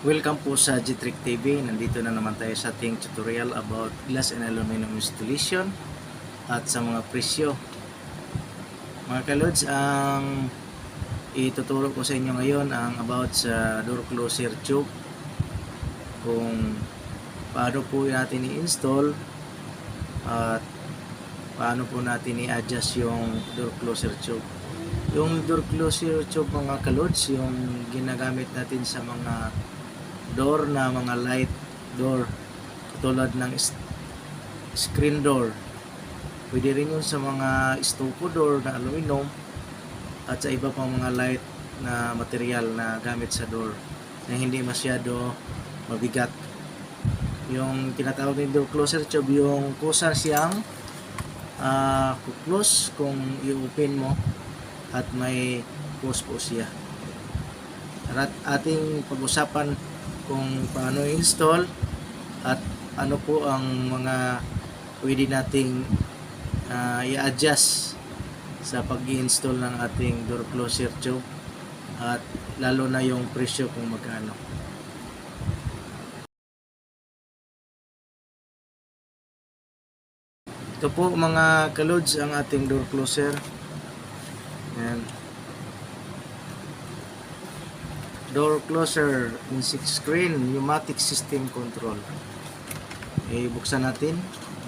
Welcome po sa G-Trick TV. Nandito na naman tayo sa ating tutorial about glass and aluminum installation at sa mga presyo. Mga kalods, ang ituturo ko sa inyo ngayon ang about sa door closer tube kung paano po natin i-install at paano po natin i-adjust yung door closer tube. Yung door closer tube mga kalods, yung ginagamit natin sa mga door na mga light door tulad ng screen door. Pwede rin yun sa mga stucco door na aluminum at sa iba pang mga light na material na gamit sa door na hindi masyado mabigat. Yung tinatawag door closer tube yung kusa siyang ah close kung i-open mo at may close po siya. At ating pag-usapan kung paano install at ano po ang mga pwede nating ah, i-adjust sa pag install ng ating door closer tube at lalo na yung presyo kung magkano. Ito po mga kalods ang ating door closer. Yan. Door closer in 6 screen pneumatic system control. Eh buksan natin.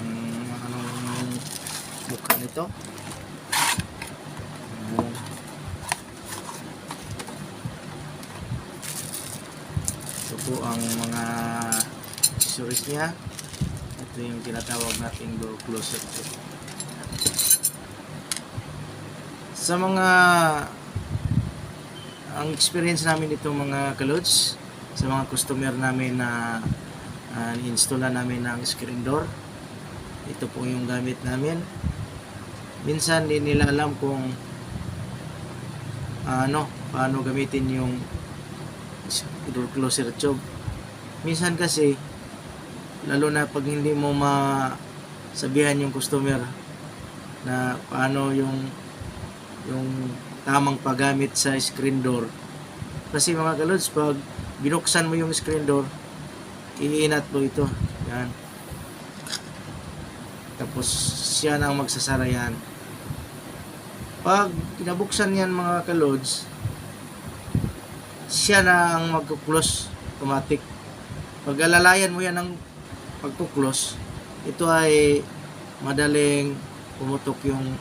Ang anong mukha nito? Ayan. ito po ang mga accessories niya. Ito yung tinatawag nating door closer sa mga ang experience namin dito mga kalods sa mga customer namin na uh, installan namin ng screen door ito po yung gamit namin. Minsan di nila alam kung ah, ano paano gamitin yung door closer tube. Minsan kasi lalo na pag hindi mo masabihan yung customer na paano yung yung tamang paggamit sa screen door. Kasi mga kalods, pag binuksan mo yung screen door, iinat mo ito. Yan. Tapos siya na ang magsasara yan. Pag kinabuksan yan mga kalods, siya na ang magkuklose automatic. Pag alalayan mo yan ng pagkuklose, ito ay madaling pumutok yung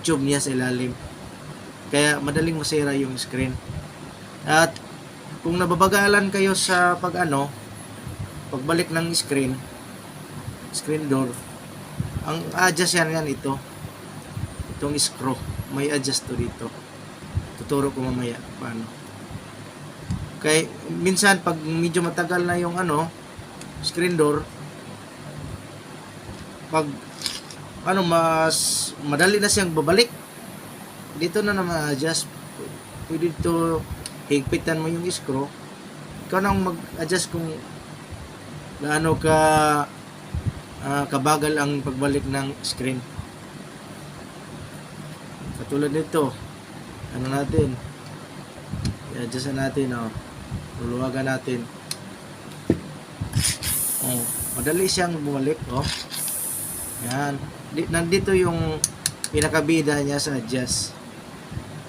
tube niya sa ilalim. Kaya madaling masira yung screen. At kung nababagalan kayo sa pag ano, pagbalik ng screen, screen door, ang adjust yan yan ito. Itong screw. May adjust to dito. Tuturo ko mamaya paano. Kaya minsan pag medyo matagal na yung ano, screen door, pag ano mas madali na siyang babalik dito na naman adjust pwede to higpitan mo yung screw ikaw nang mag-adjust kung gaano ka ah, kabagal ang pagbalik ng screen. Katulad nito ano natin? I-adjust na natin oh. luluwagan natin. Oh, madali siyang bumalik oh. yan. Di, nandito yung pinakabida niya sa adjust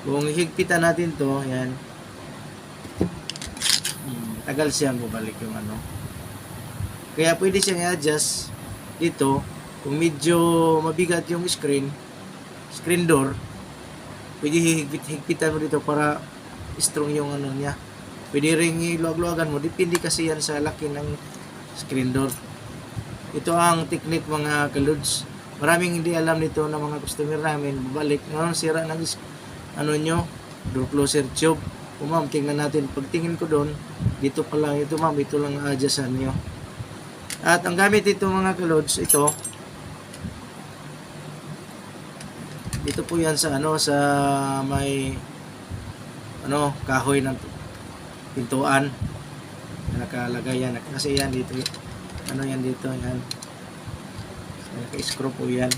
kung higpitan natin to, yan. Hmm, tagal siyang bumalik yung ano. Kaya pwede siyang i-adjust dito. Kung medyo mabigat yung screen, screen door, pwede higpit, higpitan mo dito para strong yung ano niya. Pwede rin iluwag-luwagan mo. Depende kasi yan sa laki ng screen door. Ito ang technique mga kaluds. Maraming hindi alam nito ng mga customer namin. Babalik. Ngayon, sira ng ano nyo, door closer tube. O ma'am, tingnan natin. Pagtingin ko doon, dito pa lang ito ma'am, ito lang ang adjustan nyo. At ang gamit ito mga kalods, ito, dito po yan sa ano, sa may ano, kahoy ng pintuan na nakalagay yan. Kasi yan dito, ano yan dito, yan. Naka-screw po yan.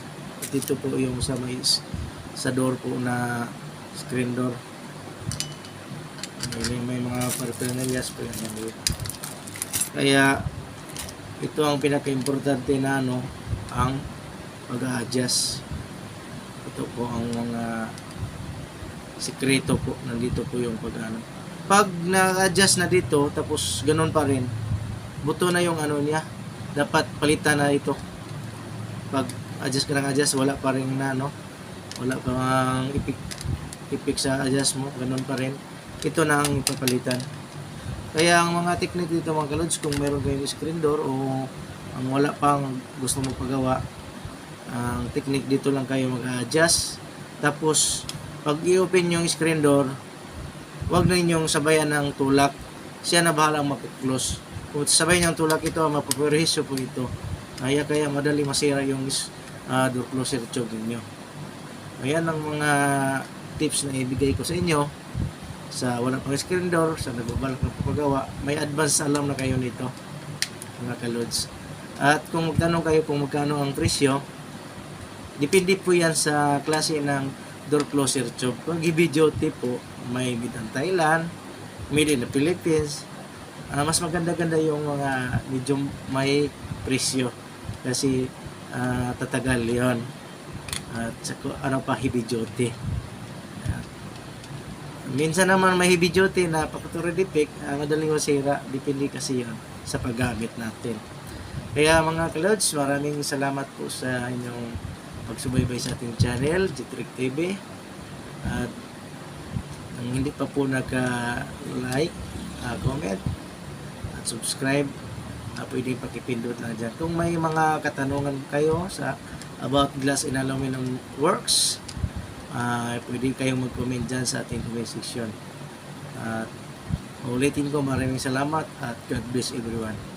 Dito po yung sa may sa door po na screen door may, may mga paraphernalias po yan. Kaya ito ang pinaka-importante na ano, ang pag-adjust. Ito po ang mga sikreto po. Nandito po yung pag ano. Pag na-adjust na dito, tapos ganun pa rin, buto na yung ano niya. Dapat palitan na ito. Pag adjust ka ng adjust, wala pa rin na ano. Wala pa ang ipik, ipik sa adjust mo. Ganun pa rin. Ito na ang ipapalitan. Kaya ang mga technique dito mga kalods, kung meron kayong screen door o ang wala pang gusto mo pagawa, ang technique dito lang kayo mag-adjust. Tapos, pag i-open yung screen door, huwag na inyong sabayan ng tulak. Siya na bahala mag-close. Kung sabay niyang tulak ito, mapaperhisyo po ito. Kaya kaya madali masira yung ah, door closer tube ninyo. Ayan ang mga tips na ibigay ko sa inyo sa wala pang screen door, sa nagbabalak ng paggawa, may advance alam na kayo nito, mga kalods. At kung magtanong kayo kung magkano ang presyo, depende po yan sa klase ng door closer tube. Kung i-video tip po, may in Thailand, made in the Philippines, ah, mas maganda-ganda yung mga medyo may presyo kasi ah, tatagal yon at saka, ano pa duty Minsan naman may heavy duty na pakuturidipik, uh, madaling masira, depende kasi yun sa paggamit natin. Kaya mga kalods, maraming salamat po sa inyong pagsubaybay sa ating channel, Jitrick TV. At ang hindi pa po naka-like, uh, comment, at subscribe, uh, pwede pakipindot lang dyan. Kung may mga katanungan kayo sa about glass and aluminum works, ah pwede kayong mag-comment dyan sa ating comment section. At ulitin ko maraming salamat at God bless everyone.